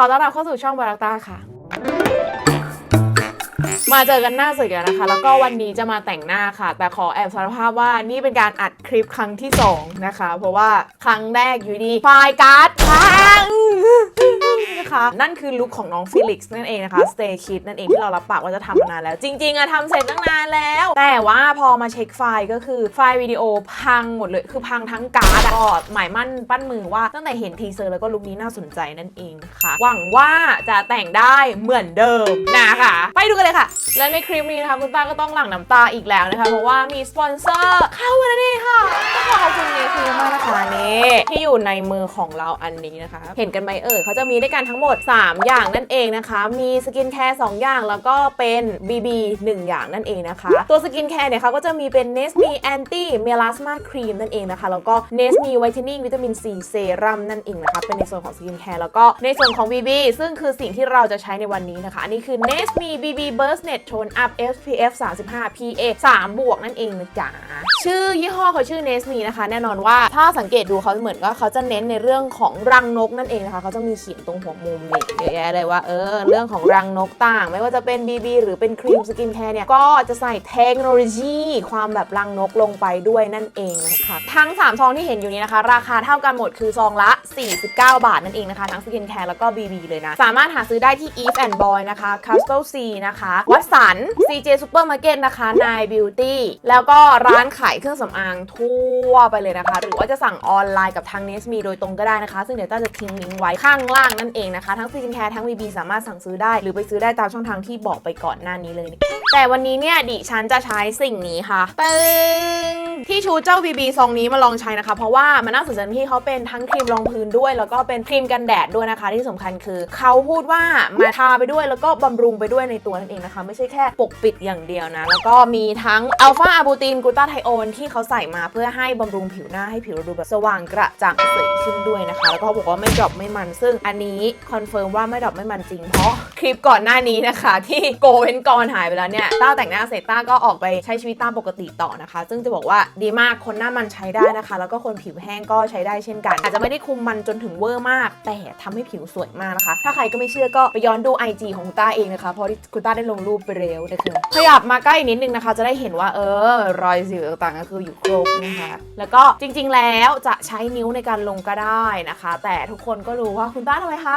อต้อนรับเข้าสู่ช่องบารักตาค่ะ มาเจอกันหน้าสื่อกันนะคะ แล้วก็วันนี้จะมาแต่งหน้าค่ะ แต่ขอแอบสารภาพว่านี่เป็นการอัดคลิปครั้งที่ 2 นะคะ เพราะว่าครั้งแรกอยู่ดีไฟล์การ์ดพัง นะคะนั่นคือลุคของน้องฟิลิกซ์นั่นเองนะคะ Stay Kid นั่นเองที่เรารับปากว่าจะทำมานานแล้ว จริง ๆอะทำเสร็จตั้งนานแล้ว แต่ว่าพอมาเช็คไฟล์ก็คือไฟล์วิดีโอพังหมดเลยคือพังทั้งการ์ดอะก็หมายมั่นปั้นมือว่าตั้งแต่เห็นทีเซอร์แล้วก็ลุคนี้น่าสนใจนั่นเองค่ะ หวังว่าจะแต่งได้เหมือนเดิมนะคะไปดูกันเลยค่ะ และในคลิปนี้นะคะคุณตาก็ต้องหลั่งน้ำตาอีกแล้วนะคะเพราะว่ามีสปอนเซอร์เข้ามาแล้วนี่ค่ะต้องขอขอบคุณเนคือมากนะคะนี่ที่อยู่ในมือของเราอันนี้นะคะ เห็นกันไหมเอ่ยเขาจะมีด้วยกันทั้งหมด3 อย่างนั่นเองนะคะ มีสกินแคร์2อย่างแล้วก็เป็น BB 1 อย่างนั่นเองนะคะ ตัวสกินแคร์เนี่ยเขาก็จะมีเป็น n e s m e Anti Melasma Cream นั่นเองนะคะ แล้วก็ n e s m e Whitening Vitamin C Serum นั่นเองนะคะ เป็นในส่วนของสกินแคร์แล้วก็ในส่วนของ BB ซึ่งคือสิ่งที่เราจะใช้ในวันนี้นะคะ อันนี้คือ n e s m e BB Burst Net Tone Up SPF 35 PA 3บวกนั่นเองนะจ๊ะชื่อยี่ห้อเขาชื่อ n e s m e นะคะ แน่นอนว่าถ้าสังเกตดูเขาเหมือนว่าเขาจะเน้นในเรื่องของรังนกนั่นเองนะคะเขาจะมีเขียนตรงหัวมุมนี่เยอะแยะเลยว่า เออ เรื่องของรังนกต่าง ไม่ว่าจะเป็น BB หรือเป็นครีมสกินแคร์เนี่ย ก็จะใส่เทคโนโลยี ความแบบรังนกลงไปด้วยนั่นเองนะคะทั้ง 3 ซองที่เห็นอยู่นี้นะคะ ราคาเท่ากันหมดคือซองละ 49 บาทนั่นเองนะคะ ทั้งสกินแคร์แล้วก็ BB เลยนะ สามารถหาซื้อได้ที่ Eve and Boy นะคะ Castle C นะคะวัดสัน CJ Supermarket นะคะ Nine Beauty แล้วก็ร้านขายเครื่องสำอางทั่วไปเลยนะคะ หรือว่าจะสั่งออนไลน์กับทาง Nesme โดยตรงก็ได้นะคะ ซึ่งเดี๋ยวต้าจะทิ้งลิงก์ไว้ข้างล่างนั่นเองนะคะทั้งสกินแคร์ทั้งวีบีสามารถสั่งซื้อได้ หรือไปซื้อได้ตามช่องทางที่บอกไปก่อนหน้านี้เลย แต่วันนี้เนี่ยดิฉันจะใช้สิ่งนี้ค่ะตึงที่ชูเจ้า BB ซองนี้มาลองใช้นะคะ เพราะว่ามันน่าสนใจที่เขาเป็นทั้งครีมรองพื้นด้วย แล้วก็เป็นครีมกันแดดด้วยนะคะ ที่สำคัญคือ เขาพูดว่ามาทาไปด้วยแล้วก็บำรุงไปด้วยในตัวนั่นเองนะคะ ไม่ใช่แค่ปกปิดอย่างเดียวนะ แล้วก็มีทั้งอัลฟาอะบูตินกลูตาไทโอนที่เขาใส่มาเพื่อให้บำรุงผิวหน้าให้ผิวเราดูแบบสว่างกระจ่างใสขึ้นด้วยนะคะ แล้วก็บอกว่าไม่ดรอปไม่มัน ซึ่งอันนี้คอนเฟิร์มว่าไม่ดรอปไม่มันจริงเพราะคลิปก่อนหน้านี้นะคะ ที่โกเว้นกรหายไปแล้วเนี่ยต้าแต่งหน้าเสร็จต้าก็ออกไปใช้ชีวิตตามปกติต่อนะคะ ซึ่งจะบอกว่าดีมากคนหน้ามันใช้ได้นะคะ แล้วก็คนผิวแห้งก็ใช้ได้เช่นกัน อาจจะไม่ได้คุมมันจนถึงเวอร์มาก แต่ทำให้ผิวสวยมากนะคะ ถ้าใครก็ไม่เชื่อก็ไปย้อนดู IG ของคุณต้าเองนะคะเพราะที่คุณต้าได้ลงรูปไปเร็วนะคะขยับมาใกล้นิดนึงนะคะ จะได้เห็นว่าเออรอยสิวต่างๆก็คืออยู่ครบนะคะ แล้วก็จริง ๆ แล้วจะใช้นิ้วในการลงก็ได้นะคะ แต่ทุกคนก็รู้ว่าคุณต้าทำไมคะ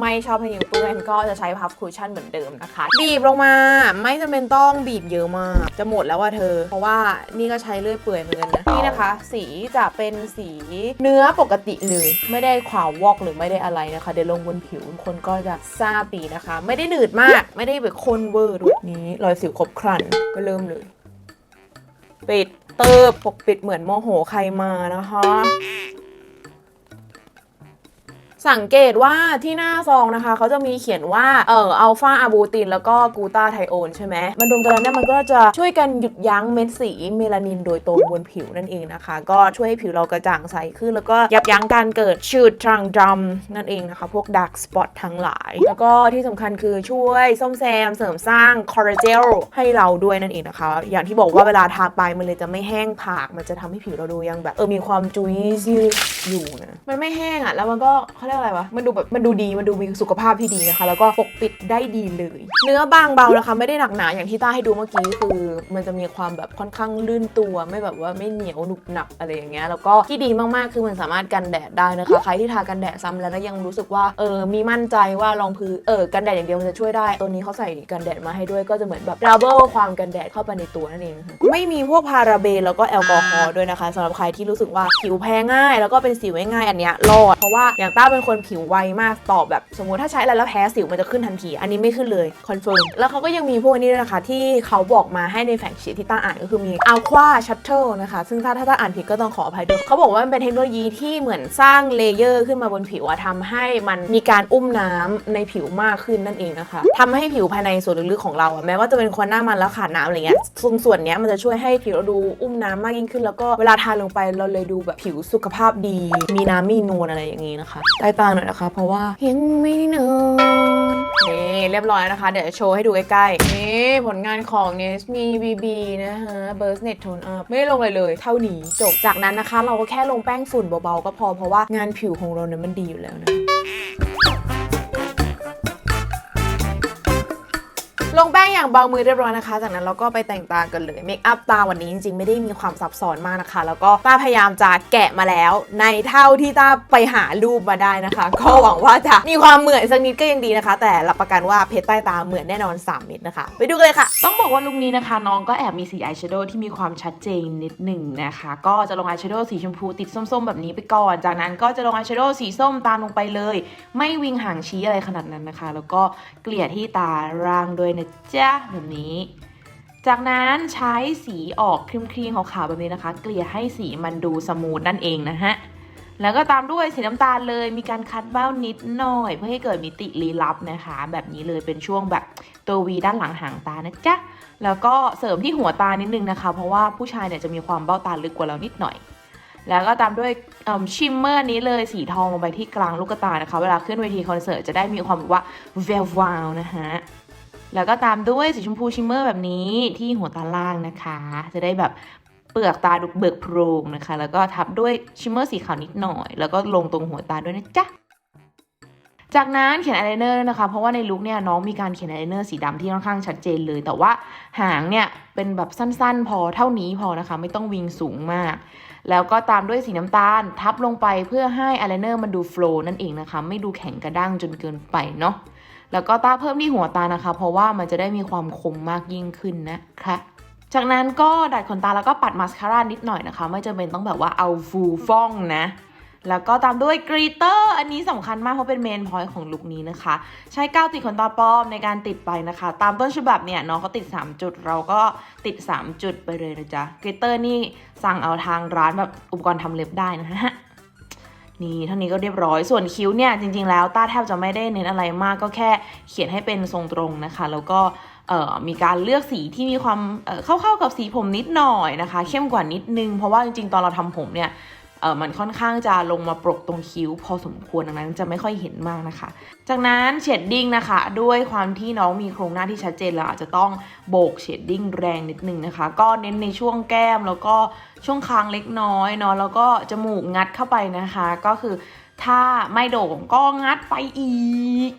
ไม่ชอบให้นิ้วเปื้อนก็จะใช้พับคุชชั่นเหมือนเดิมนะคะ บีบลงมาไม่จำเป็นต้องบีบเยอะมาก จะหมดแล้วว่าเธอ เพราะว่านี่ก็ใช้เลื่อยเปื่อยเหมือนกันนะนี่นะคะ สีจะเป็นสีเนื้อปกติเลย ไม่ได้ขาววอกหรือไม่ได้อะไรนะคะ เดี๋ยวลงบนผิวคนก็จะทราบดีนะคะ ไม่ได้หนืดมากไม่ได้แบบข้นเวอร์ด้วยนี้รอยสิวครบครันก็เริ่มเลย ปิดเติบปกปิดเหมือนโมโหใครมานะคะ สังเกตว่าที่หน้าซองนะคะเขาจะมีเขียนว่าเอ่ออัลฟาอะบูตินแล้วก็กูตาไทโอนใช่ไหมมันรวมกันแล้วเนี่ยมันก็จะช่วยกันหยุดยั้งเม็ดสีเมลานินโดยตรงบนผิวนั่นเองนะคะ ก็ช่วยให้ผิวเรากระจ่างใสขึ้น แล้วก็ยับยั้งการเกิดชืดทรังดำนั่นเองนะคะ พวกดักสปอตทั้งหลาย แล้วก็ที่สำคัญคือช่วยซ่อมแซมเสริมสร้างคอลลาเจลให้เราด้วยนั่นเองนะคะ อย่างที่บอกว่าเวลาทาไปมันเลยจะไม่แห้งผาก มันจะทำให้ผิวเราดูยังแบบเออมีความจุยซี่อยู่นะมันไม่แห้งอะแล้วมันก็เขาเรียกอะไรวะ มันดูแบบมันดูดี มันดูมีสุขภาพที่ดีนะคะ แล้วก็ปกปิดได้ดีเลย เนื้อบางเบานะคะ ไม่ได้หนักหนาอย่างที่ต้าให้ดูเมื่อกี้คือ มันจะมีความแบบค่อนข้างลื่นตัว ไม่แบบว่าไม่เหนียวหนุบหนับอะไรอย่างเงี้ย แล้วก็ที่ดีมากๆ คือมันสามารถกันแดดได้นะคะ ใครที่ทากันแดดซ้ำแล้วแล้วยังรู้สึกว่า เออ มีมั่นใจว่ารองพื้น เออ กันแดดอย่างเดียวมันจะช่วยได้ ตัวนี้เขาใส่กันแดดมาให้ด้วย ก็จะเหมือนแบบดับเบิลความกันแดดเข้าไปในตัวนั่นเองนะคะไม่มีพวกพาราเบนแล้วก็แอลกอฮอล์ด้วยนะคะสำหรับใครที่รู้สึกว่าผิวแพ้ง่าย แล้วก็เป็นสิวง่ายๆอันเนี้ยรอด เพราะว่าอย่างต้าเป็นคนผิวไวมากตอบแบบสมมติถ้าใช้อะไรแล้วแพ้สิวมันจะขึ้นทันที อันนี้ไม่ขึ้นเลยคอนเฟิร์มแล้วเขาก็ยังมีพวกนี้ด้วยนะคะ ที่เขาบอกมาให้ในแฟกชีที่ต้าอ่านก็คือมี Aqua Shuttle นะคะ ซึ่งถ้าถ้าต้าอ่านผิดก็ต้องขออภัยด้วยเขาบอกว่ามันเป็นเทคโนโลยีที่เหมือนสร้างเลเยอร์ขึ้นมาบนผิวอะทำให้มันมีการอุ้มน้ำในผิวมากขึ้นนั่นเองนะคะทำให้ผิวภายในส่วนลึกๆของเราอะแม้ว่าจะเป็นคนหน้ามันแล้วขาดน้ำอะไรเงี้ยส่วนส่วนเนี้ยมันจะช่วยให้ผิวเราดูอุ้มน้ำมากยิ่งขึ้น แล้วก็เวลาทาลงไปเราเลยดูแบบผิวสุขภาพดี มีน้ำมีนวลอะไรอย่างงี้นะคะใต้ตาหน่อยนะคะ เพราะว่ายังไม่นอนนี่เรียบร้อยแล้วนะคะ เดี๋ยวจะโชว์ให้ดูใกล้ๆนี่ผลงานของ n e s m e BB นะคะ Burst Net Tone Up ไม่ได้ลงเลยเลย เท่านี้จบจากนั้นนะคะ เราก็แค่ลงแป้งฝุ่นเบาๆก็พอเพราะว่างานผิวของเราเนี่ยมันดีอยู่แล้วนะ ลงแป้งอย่างเบามือเรียบร้อยนะคะ จากนั้นเราก็ไปแต่งตากันเลยเมคอัพตาวันนี้จริงๆ ไม่ได้มีความซับซ้อนมากนะคะ แล้วก็ตาพยายามจะแกะมาแล้ว ในเท่าที่ตาไปหารูปมาได้นะคะ ก็หวังว่าจะมีความเหมือนสักนิดก็ยังดีนะคะ แต่รับประกันว่าเพชรใต้ตาเหมือนแน่นอน 3 เม็ดนะคะ ไปดูกันเลยค่ะ ต้องบอกว่าลุคนี้นะคะ น้องก็แอบมีสีอายแชโดว์ที่มีความชัดเจนนิดหนึ่งนะคะ ก็จะลงอายแชโดว์สีชมพูติดส้มๆ แบบนี้ไปก่อน จากนั้นก็จะลงอายแชโดว์สีส้มตามลงไปเลย ไม่วิงหางชี้อะไรขนาดนั้นนะคะ แล้วก็เกลี่ยที่ตาล่างด้วยนะจ๊ะแบบนี้ จากนั้นใช้สีออกครีมๆขาวๆแบบนี้นะคะ เกลี่ยให้สีมันดูสมูทนั่นเองนะฮะแล้วก็ตามด้วยสีน้ำตาลเลย มีการคัดเบ้านิดหน่อย เพื่อให้เกิดมิติลี้ลับนะคะ แบบนี้เลยเป็นช่วงแบบตัววีด้านหลังหางตานะจ๊ะ แล้วก็เสริมที่หัวตานิดนึงนะคะ เพราะว่าผู้ชายเนี่ยจะมีความเบ้าตาลึกกว่าเรานิดหน่อย แล้วก็ตามด้วยชิมเมอร์นี้เลยสีทองลงไปที่กลางลูกตานะคะ เวลาขึ้นเวทีคอนเสิร์ตจะได้มีความแบบว่าแวววาวนะฮะ แล้วก็ตามด้วยสีชมพูชิมเมอร์แบบนี้ที่หัวตาล่างนะคะ จะได้แบบเปลือกตาดูเบิกโพรงนะคะ แล้วก็ทับด้วยชิมเมอร์สีขาวนิดหน่อย แล้วก็ลงตรงหัวตาด้วยนะจ๊ะจากนั้นเขียนอายไลเนอร์นะคะ เพราะว่าในลุคเนี่ยน้องมีการเขียนอายไลเนอร์สีดำที่ค่อนข้างชัดเจนเลย แต่ว่าหางเนี่ยเป็นแบบสั้นๆ พอเท่านี้พอนะคะ ไม่ต้องวิงสูงมาก แล้วก็ตามด้วยสีน้ำตาลทับลงไปเพื่อให้อายไลเนอร์มันดูโฟล์นั่นเองนะคะ ไม่ดูแข็งกระด้างจนเกินไปเนาะ แล้วก็ตาเพิ่มที่หัวตานะคะ เพราะว่ามันจะได้มีความคมมากยิ่งขึ้นนะคะจากนั้นก็ดัดขนตาแล้วก็ปัดมาสคาร่านิดหน่อยนะคะ ไม่จำเป็นต้องแบบว่าเอาฟูฟ่องนะแล้วก็ตามด้วยกรีเตอร์อันนี้สำคัญมากเพราะเป็นเมนพอยต์ของลุคนี้นะคะ ใช้กาวติดขนตาปลอมในการติดไปนะคะ ตามต้นฉบับเนี่ยน้องเขาติด 3 จุดเราก็ติด 3 จุดไปเลยนะจ๊ะกรีเตอร์นี่สั่งเอาทางร้านแบบอุปกรณ์ทำเล็บได้นะฮะ นี่เท่านี้ก็เรียบร้อยส่วนคิ้วเนี่ยจริงๆแล้วต้าแทบจะไม่ได้เน้นอะไรมากก็แค่เขียนให้เป็นทรงตรงนะคะ แล้วก็มีการเลือกสีที่มีความเเข้าๆกับสีผมนิดหน่อยนะคะ เข้มกว่านิดนึง เพราะว่าจริงๆ ตอนเราทำผมเนี่ย ออมันค่อนข้างจะลงมาปรกตรงคิ้ว พอสมควรดังนั้นจะไม่ค่อยเห็นมากนะคะ จากนั้นเชดดิ้งนะคะ ด้วยความที่น้องมีโครงหน้าที่ชัดเจนแล้วอาจจะต้องโบกเชดดิ้งแรงนิดนึงนะคะ ก็เน้นในช่วงแก้มแล้วก็ช่วงคางเล็กน้อยเนาะแล้วก็จมูกงัดเข้าไปนะคะ ก็คือถ้าไม่โด่งก็งัดไปอีก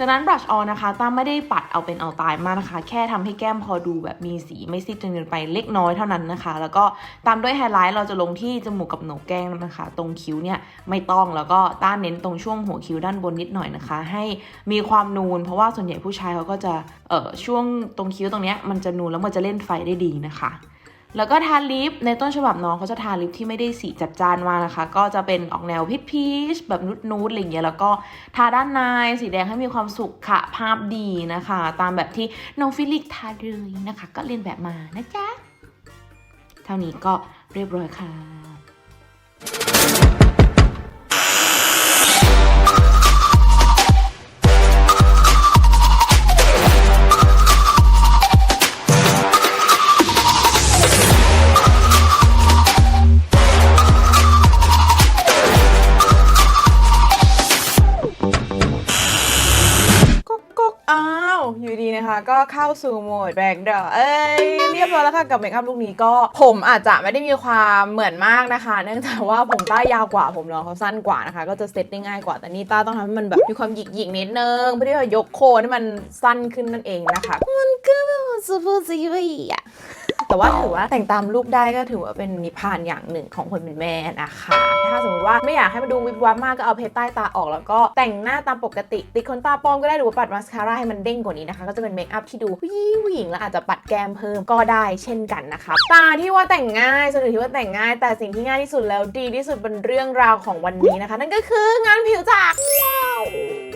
จากนั้นบลัชออนนะคะตั้มไม่ได้ปัดเอาเป็นเอาตายมากนะคะ แค่ทำให้แก้มพอดูแบบมีสีไม่ซีดจนเกินไปเล็กน้อยเท่านั้นนะคะ แล้วก็ตามด้วยไฮไลท์เราจะลงที่จมูกกับโหนกแก้มนะคะ ตรงคิ้วเนี่ยไม่ต้องแล้วก็ต้านเน้นตรงช่วงหัวคิ้วด้านบนนิดหน่อยนะคะ ให้มีความนูน เพราะว่าส่วนใหญ่ผู้ชายเขาก็จะเอ่อช่วงตรงคิ้วตรงเนี้ยมันจะนูนแล้วมันจะเล่นไฟได้ดีนะคะ แล้วก็ทาลิปในต้นฉบับน้องเขาจะทาลิปที่ไม่ได้สีจัดจ้านมากนะคะ ก็จะเป็นออกแนวพิชพีชแบบนุดนูดๆอะไรอย่างเงี้ยแล้วก็ทาด้านในสีแดงให้มีความสุขะภาพดีนะคะ ตามแบบที่น้องฟิลิกทาเลยนะคะ ก็เรียนแบบมานะจ๊ะ เท่านี้ก็เรียบร้อยค่ะ อยู่ดีนะคะ ก็เข้าสู่โหมดแบกดอเอ้ยเรียบร้อยแล้วค่ะกับเมคอัพลุคนี้ก็ผมอาจจะไม่ได้มีความเหมือนมากนะคะ เนื่องจากว่าผมต้ายาวกว่าผมน้องเขาสั้นกว่านะคะ ก็จะเซตได้ง่ายกว่าแต่นี่ต้าต้องทำให้มันแบบมีความหยิกหยิกนิดนึงเพื่อที่จะยกโคนให้มันสั้นขึ้นนั่นเองนะคะ มันก็แบบซูเปอร์ซีวีอะ แต่ว่าถือว่าแต่งตามลูกได้ก็ถือว่าเป็นนิพพานอย่างหนึ่งของคนเป็นแม่นะคะ ถ้าสมมติว่าไม่อยากให้มันดูวิบวับมากก็เอาเพชรใต้ตาออก แล้วก็แต่งหน้าตามปกติ ติดขนตาปลอมก็ได้หรือว่าปัดมาสคาร่าให้มันเด้งกว่านี้นะคะ ก็จะเป็นเมคอัพที่ดูผู้หญิงผู้หญิงแล้วอาจจะปัดแก้มเพิ่มก็ได้เช่นกันนะคะตาที่ว่าแต่งง่ายส่วนอื่นที่ว่าแต่งง่าย แต่สิ่งที่ง่ายที่สุดแล้วดีที่สุดเป็นเรื่องราวของวันนี้นะคะ นั่นก็คืองานผิวจากว้าว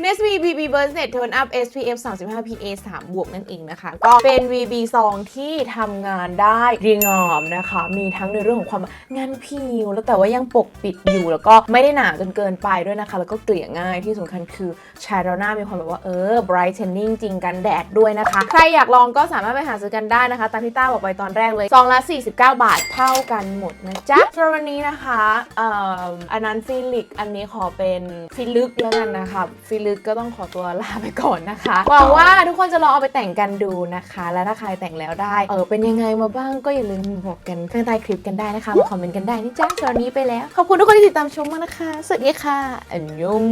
Nestle BB Burst Net Tone Up SPF 35 PA 3 บวกนั่นเองนะคะ ก็เป็น VB ซองที่ทำงานได้ดีงามนะคะ มีทั้งในเรื่องของความงานผิวแล้วแต่ว่ายังปกปิดอยู่ แล้วก็ไม่ได้หนาจนเกินไปด้วยนะคะ แล้วก็เกลี่ยง่ายที่สำคัญคือใช้แล้วหน้ามีความแบบว่าเออ brightening จริงกันแดดด้วยนะคะ ใครอยากลองก็สามารถไปหาซื้อกันได้นะคะ ตามที่ต้าบอกไปตอนแรกเลยซองละ 49 บาทเท่ากันหมดนะจ๊ะสำหรับวันนี้นะคะอออันนั้นฟิลิกอันนี้ขอเป็นฟิลึกแล้วกันนะคะฟิลึกก็ต้องขอตัวลาไปก่อนนะคะหวังว่าทุกคนจะลองเอาไปแต่งกันดูนะคะ และถ้าใครแต่งแล้วได้ เออเป็นยังไงมาบ้างก็อย่าลืมบอกกันข้างใต้คลิปกันได้นะคะมาคอมเมนต์กันได้นี่จ้าสำหรับวันนี้ไปแล้ว ขอบคุณทุกคนที่ติดตามชมมากนะคะ สวัสดีค่ะอันยม